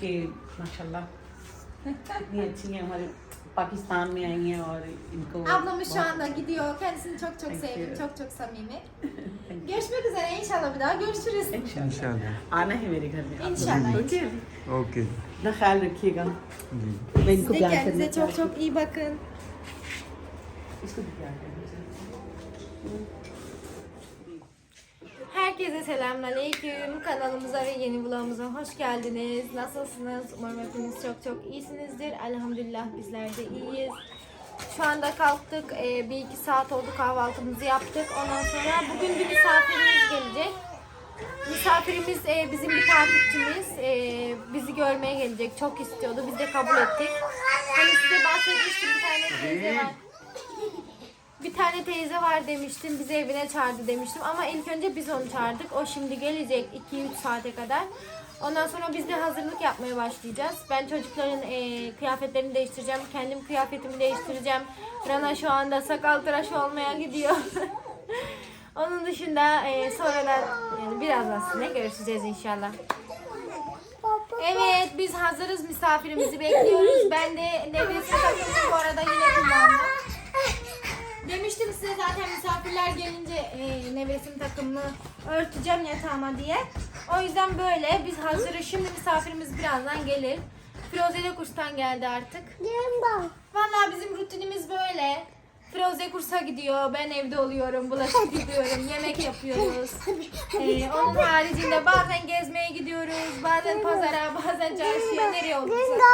कि माशाल्लाह इतनी अच्छी हैं हमारे पाकिस्तान में आई हैं और इनको Ablamız şu बहुत- anda gidiyor. Kendisini çok çok Thank sevdim. you. Çok çok samimi. Görüşmek üzere inşallah bir daha görüşürüz. इंशाल्लाह इंशाल्लाह आना है मेरे घर में आप लोग। इंशाल्लाह, ओके ओके अपना ख्याल रखिएगा जी मैं Siz इनको de प्यार kendinize करना çok चाहती हूँ çok iyi bakın. इसको भी प्यार करना चाहती हूँ Herkese selamünaleyküm. Kanalımıza ve yeni vlogumuza hoş geldiniz. Nasılsınız? Umarım hepiniz çok çok iyisinizdir. Elhamdülillah bizler de iyiyiz. Şu anda kalktık. Ee, bir iki saat oldu kahvaltımızı yaptık. Ondan sonra bugün bir misafirimiz gelecek. Misafirimiz e, bizim bir takipçimiz. E, bizi görmeye gelecek. Çok istiyordu. Biz de kabul ettik. Hani size bahsetmiştim bir tane teyze var. Bir tane teyze var demiştim. Bizi evine çağırdı demiştim. Ama ilk önce biz onu çağırdık. O şimdi gelecek 2-3 saate kadar. Ondan sonra biz de hazırlık yapmaya başlayacağız. Ben çocukların e, kıyafetlerini değiştireceğim. Kendim kıyafetimi değiştireceğim. Rana şu anda sakal tıraş olmaya gidiyor. Onun dışında e, sonradan yani birazdan sizinle görüşeceğiz inşallah. Evet biz hazırız misafirimizi bekliyoruz. Ben de nevresim takımını bu arada yine kullandım. Demiştim size zaten misafirler gelince e, nevresim takımını örteceğim yatağıma diye. O yüzden böyle biz hazırız. Şimdi misafirimiz birazdan gelir. Firoze de kurstan geldi artık. Vallahi bizim rutinimiz böyle. Firoze kursa gidiyor, ben evde oluyorum, bulaşık yıkıyorum, yemek yapıyoruz. Ee, onun haricinde bazen gezmeye gidiyoruz, bazen pazara, bazen çarşıya, nereye olursa.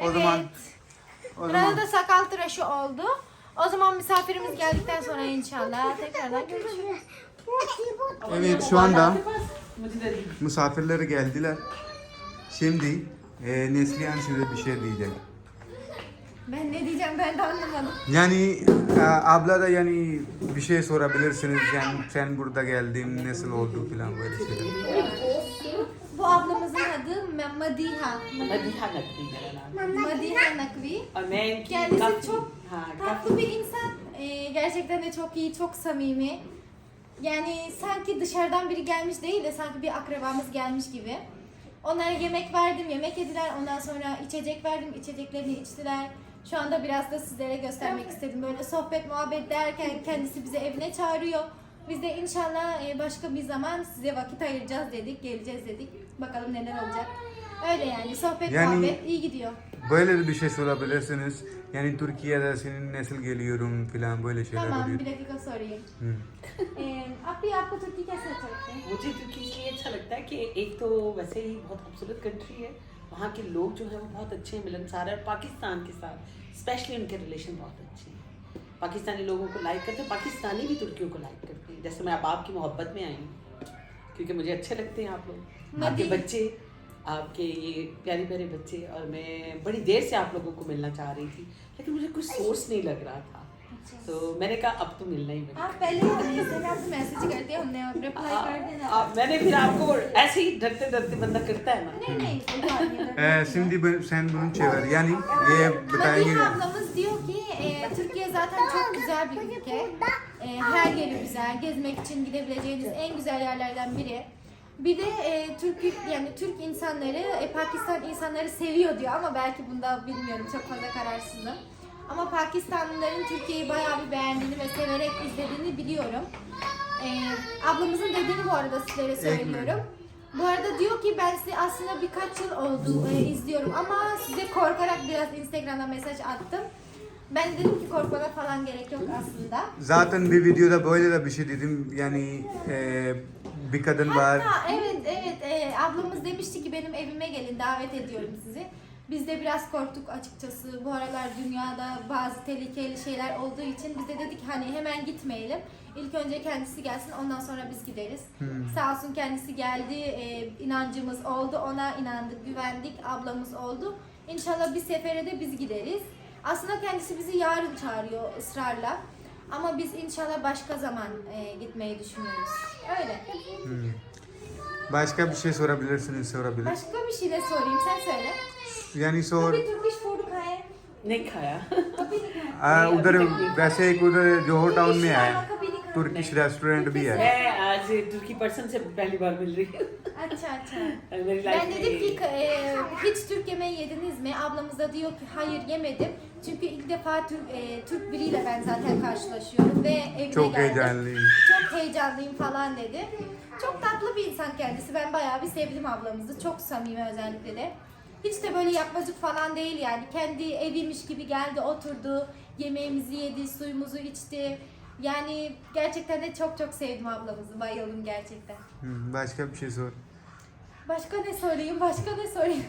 O zaman Burada da sakal tıraşı oldu. O zaman misafirimiz geldikten sonra inşallah tekrardan görüşürüz. Evet şu anda misafirleri geldiler. Şimdi e, Neslihan size bir şey diyecek. Ben ne diyeceğim ben de anlamadım. Yani e, abla da yani bir şey sorabilirsiniz. Yani sen burada geldin nasıl oldu falan böyle şeyler. Bu ablamızın adı Madiha. Madiha Madiha. Madiha Nakvi. Amen. Kendisi çok tatlı bir insan. Ee, gerçekten de çok iyi, çok samimi. Yani sanki dışarıdan biri gelmiş değil de sanki bir akrabamız gelmiş gibi. Onlara yemek verdim, yemek yediler. Ondan sonra içecek verdim, içeceklerini içtiler. Şu anda biraz da sizlere göstermek istedim. Böyle sohbet, muhabbet derken kendisi bize evine çağırıyor. Biz de inşallah e, başka bir zaman size vakit ayıracağız dedik, geleceğiz dedik. Bakalım neler olacak. Öyle yani sohbet, Yani- muhabbet iyi gidiyor. Böyle bir şey sorabilirsiniz. Yani Türkiye'de senin nasıl geliyorum falan böyle şeyler Tamam, oluyor. bir dakika sorayım. Hı. ए, आप आपको तुर्की कैसे अच्छा लगता है मुझे तुर्की इसलिए अच्छा लगता है कि एक तो वैसे ही बहुत खूबसूरत कंट्री है वहाँ के लोग जो हैं वो बहुत अच्छे हैं मिलनसार है और पाकिस्तान के साथ स्पेशली उनके रिलेशन बहुत अच्छे हैं पाकिस्तानी लोगों को लाइक करते हैं पाकिस्तानी भी तुर्कियों को लाइक करते हैं जैसे मैं अब आपकी मोहब्बत में आई हूँ क्योंकि मुझे अच्छे लगते हैं आप लोग आपके मदी- बच्चे आपके ये प्यारे प्यारे बच्चे और मैं बड़ी देर से आप लोगों को मिलना चाह रही थी लेकिन मुझे कुछ सोर्स नहीं लग रहा था तो मैंने कहा अब तो मिलना ही मिलना आप पहले मैसेज करते हैं हमने रिप्लाई कर देना मैंने फिर आपको ऐसे ही डरते डरते बंदा करता है ना नहीं नहीं ben- sen bunu çevir. Yani ye बताएँगे. Madiha ablamız diyor ki e, Türkiye zaten çok güzel bir ülke. E, her yeri güzel. Gezmek için gidebileceğiniz en güzel yerlerden biri. Bir de e, Türk yani Türk insanları e, Pakistan insanları seviyor diyor ama belki bunda bilmiyorum çok fazla kararsızım. Ama Pakistanlıların Türkiye'yi bayağı bir beğendiğini ve severek izlediğini biliyorum. E, ablamızın dediğini bu arada sizlere söylüyorum. Bu arada diyor ki ben sizi aslında birkaç yıl oldu e, izliyorum ama size korkarak biraz Instagram'da mesaj attım. Ben dedim ki korkmana falan gerek yok aslında. Zaten bir videoda böyle de bir şey dedim. Yani e, bir kadın var. Hatta evet evet e, ablamız demişti ki benim evime gelin davet ediyorum sizi. Biz de biraz korktuk açıkçası. Bu aralar dünyada bazı tehlikeli şeyler olduğu için biz de dedik hani hemen gitmeyelim. İlk önce kendisi gelsin ondan sonra biz gideriz. Sağ olsun kendisi geldi. e, inancımız oldu. Ona inandık, güvendik. Ablamız oldu. İnşallah bir sefere de biz gideriz. Aslında kendisi bizi yarın çağırıyor ısrarla. Ama biz inşallah başka zaman e, gitmeyi düşünüyoruz. Öyle. Başka bir şey sorabilirsiniz, sorabilir. Başka bir şey de sorayım. Sen söyle. Yani sor. कभी Turkish food खाए नहीं खाया कभी नहीं खाया आ, उधर वैसे एक उधर जोहर टाउन में है कभी नहीं खाया तुर्किश रेस्टोरेंट भी है मैं आज तुर्की पर्सन से पहली बार मिल रही हूँ अच्छा aç aç. ben dedim ki e, hiç Türk yemeği yediniz mi? Ablamız da diyor ki hayır yemedim. Çünkü ilk defa Türk, e, Türk biriyle ben zaten karşılaşıyorum ve evine Çok geldim. heyecanlıyım. Çok heyecanlıyım falan dedi. Çok tatlı bir insan kendisi. Ben bayağı bir sevdim ablamızı. Çok samimi özellikle de. Hiç de böyle yapmacık falan değil yani. Kendi eviymiş gibi geldi, oturdu, yemeğimizi yedi, suyumuzu içti. Yani gerçekten de çok çok sevdim ablamızı. Bayıldım gerçekten. Başka bir şey sor. Başka ne söyleyeyim, başka ne söyleyeyim?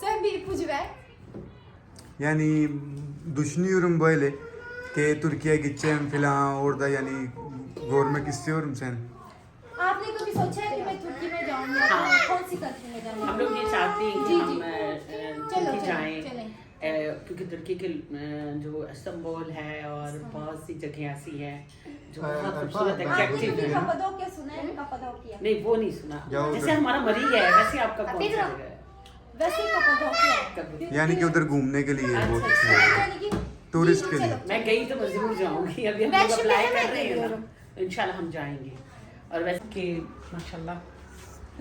Sen bir ipucu ver. Yani düşünüyorum böyle ki Türkiye'ye gideceğim falan orada yani görmek istiyorum sen. आपने कभी सोचा है कि मैं तुर्की में जाऊँ या हाँ। कौन सी कंट्री में जाऊँ हम लोग ये चाहते हैं कि जी, हम क्योंकि तुर्की के जो इस्तांबुल है और बहुत सी जगह ऐसी हैं जो हाँ, बहुत हाँ, खूबसूरत हाँ, कभी है है। नहीं वो नहीं सुना। जैसे हमारा मरी है वैसे आपका कौन सी। जगह है? यानी कि उधर घूमने के लिए बहुत अच्छा है। टूरिस्ट के लिए। मैं गई तो मैं ज़रूर जाऊँगी अभी हम लोग अप्लाई कर रहे हैं ना। इंशाल्लाह हम जाएँगे। और वैसे कि माशाल्लाह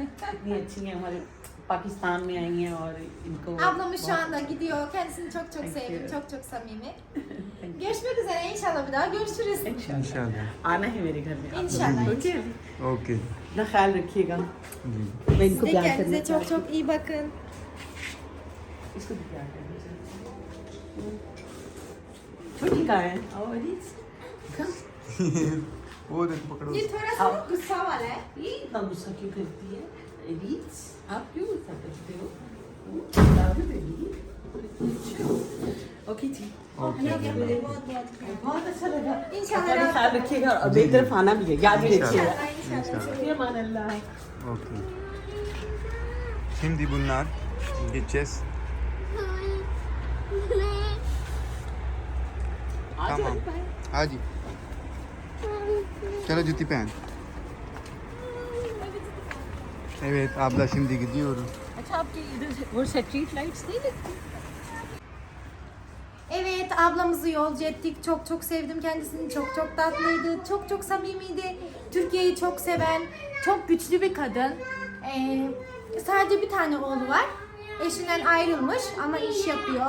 इतनी अच्छी है हमारे पाकिस्तान में आई हैं और इनको Ablamız şu बहुत- anda gidiyor. Kendisini çok çok Thank sevdim. you. Çok çok samimi. Thank you. Görüşmek üzere inşallah bir daha görüşürüz. इंशाल्लाह इंशाल्लाह आना है मेरे घर में आप लोग। इंशाल्लाह, ओके ओके अपना ख्याल रखिएगा जी मैं Siz इनको de प्यार करना kendinize çok चाहती çok iyi bakın. हूँ। इसको भी प्यार करना चाहती हूँ। छोटी कहाँ है आओ अलीस वो देख पकड़ो ये थोड़ा सा ना गुस्सा वाला है. ये इतना गुस्सा क्यों करती है अलीस आप क्यों गुस्सा करते हो हम्म, दारू बेबी ओके जी ओके बहुत अच्छा लगा इंशाल्लाह अपना आप- ख्याल रखिएगा और मेरी तरफ आना भी है याद भी इंशाल्लाह। रखिएगा İnşallah. शुक्रिया मान अल्लाह Okey. Şimdi bunlar gideceğiz. आ जाओ Tamam. Hadi. Çalo cüti pen. Evet abla şimdi gidiyoruz. अच्छा आपकी इधर से वो स्ट्रीट लाइट्स नहीं लगती Evet ablamızı yolcu ettik. Çok çok sevdim kendisini. Çok çok tatlıydı. Çok çok samimiydi. Türkiye'yi çok seven, çok güçlü bir kadın. Ee, sadece bir tane oğlu var. Eşinden ayrılmış ama iş yapıyor.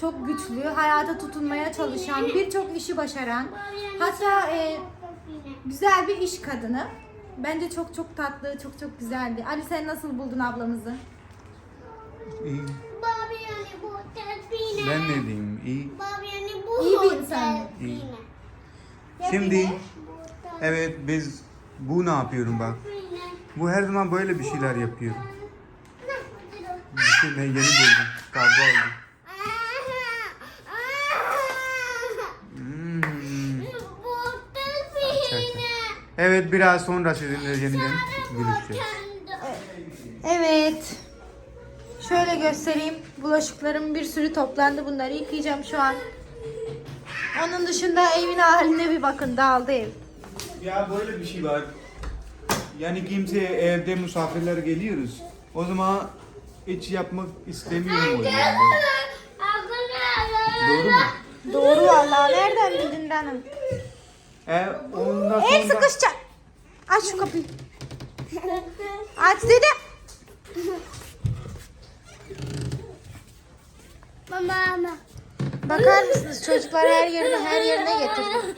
Çok güçlü, hayata tutunmaya çalışan, birçok işi başaran. Hatta e, güzel bir iş kadını. Bence çok çok tatlı, çok çok güzeldi. Ali sen nasıl buldun ablamızı? İyi. Ben ne diyeyim? İyi. Bobby yani bu İyi bir insan. İyi. Şimdi evet biz bu ne yapıyorum bak. Bu her zaman böyle bir şeyler yapıyor. Bir şey ne yeni buldum. Kavga oldu. Evet biraz sonra sizinle yeniden görüşeceğiz. Evet. Şöyle göstereyim. Bulaşıklarım bir sürü toplandı. Bunları yıkayacağım şu an. Onun dışında evin haline bir bakın. Dağıldı ev. Ya böyle bir şey var. Yani kimse evde misafirler geliyoruz. O zaman hiç yapmak istemiyorum. Doğru mu? Doğru vallahi. Nereden bildin canım? E, ondan sonra... El sıkışacak. Aç şu kapıyı. Aç dedim. Mama ama. Bakar mısınız? Çocuklar her yerine her yerine getirdi.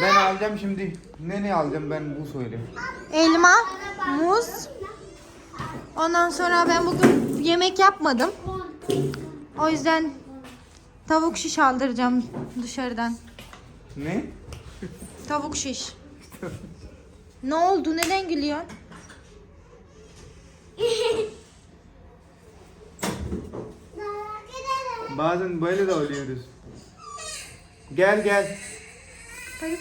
Ben alacağım şimdi. Ne ne alacağım ben bu söyleyeyim. Elma, muz, Ondan sonra ben bugün yemek yapmadım. O yüzden tavuk şiş aldıracağım dışarıdan. Ne? Tavuk şiş. Ne oldu? Neden gülüyorsun? Bazen böyle de oluyoruz. Gel gel.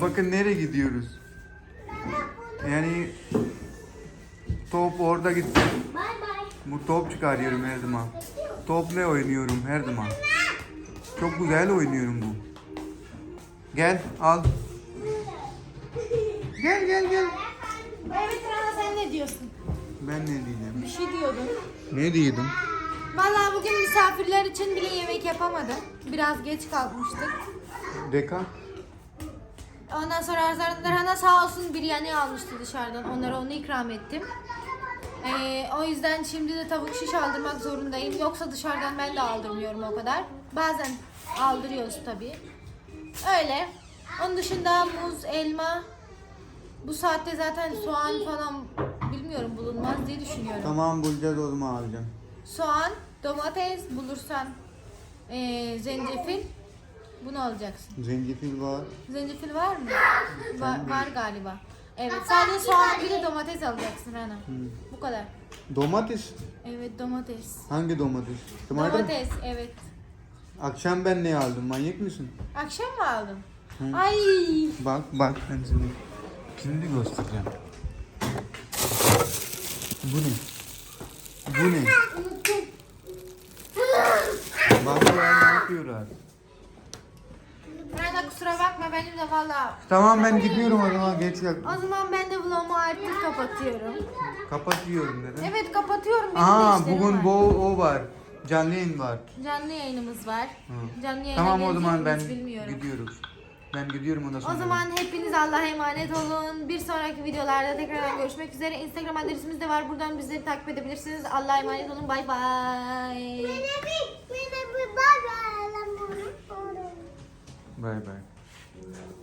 Bakın nereye gidiyoruz. Yani top orada gitti. Bu top çıkarıyorum her zaman. Topla oynuyorum her zaman. Çok güzel oynuyorum bu. Gel al. Gel gel gel. Evet Rana sen ne diyorsun? Ben ne diyeceğim? Bir şey diyordun. Ne diyordum? Vallahi bugün misafirler için bile yemek yapamadım. Biraz geç kalmıştık. Deka? Ondan sonra Arhan'a sağ olsun biryani almıştı dışarıdan. Onlara onu ikram ettim. Ee, o yüzden şimdi de tavuk şiş aldırmak zorundayım. Yoksa dışarıdan ben de aldırmıyorum o kadar. Bazen aldırıyoruz tabii. Öyle. Onun dışında muz, elma. Bu saatte zaten soğan falan bilmiyorum bulunmaz diye düşünüyorum. Tamam bulacağız o zaman alacağım. Soğan, domates bulursan ee, zencefil. Bunu alacaksın. Zencefil var. Zencefil var mı? Va- var galiba. Evet sadece soğan bir de domates alacaksın Rana. Bu kadar. Domates. Evet domates. Hangi domates? Tomato. Domates evet. Akşam ben ne aldım? Manyak mısın? Akşam mı aldın? Hı. Ay Bak bak ben sana şimdi göstereceğim. Bu ne? Bu ne? Bak ne yapıyorlar? Rana kusura bakma benim de valla. Tamam ben gidiyorum o zaman geç yak. O zaman ben de vlogumu artık kapatıyorum. Kapatıyorum neden? Evet kapatıyorum. Benim de Aa işlerim bugün var. bu o var. Canlı yayın var. Canlı yayınımız var. Hı. Canlı yayına Tamam o zaman ben bilmiyorum. gidiyoruz. Ben gidiyorum ondan sonra. O zaman hepiniz Allah'a emanet olun. Bir sonraki videolarda tekrardan görüşmek üzere. Instagram adresimiz de var. Buradan bizleri takip edebilirsiniz. Allah'a emanet olun. Bay bay. Beni bir, beni bir bak. Bye bye.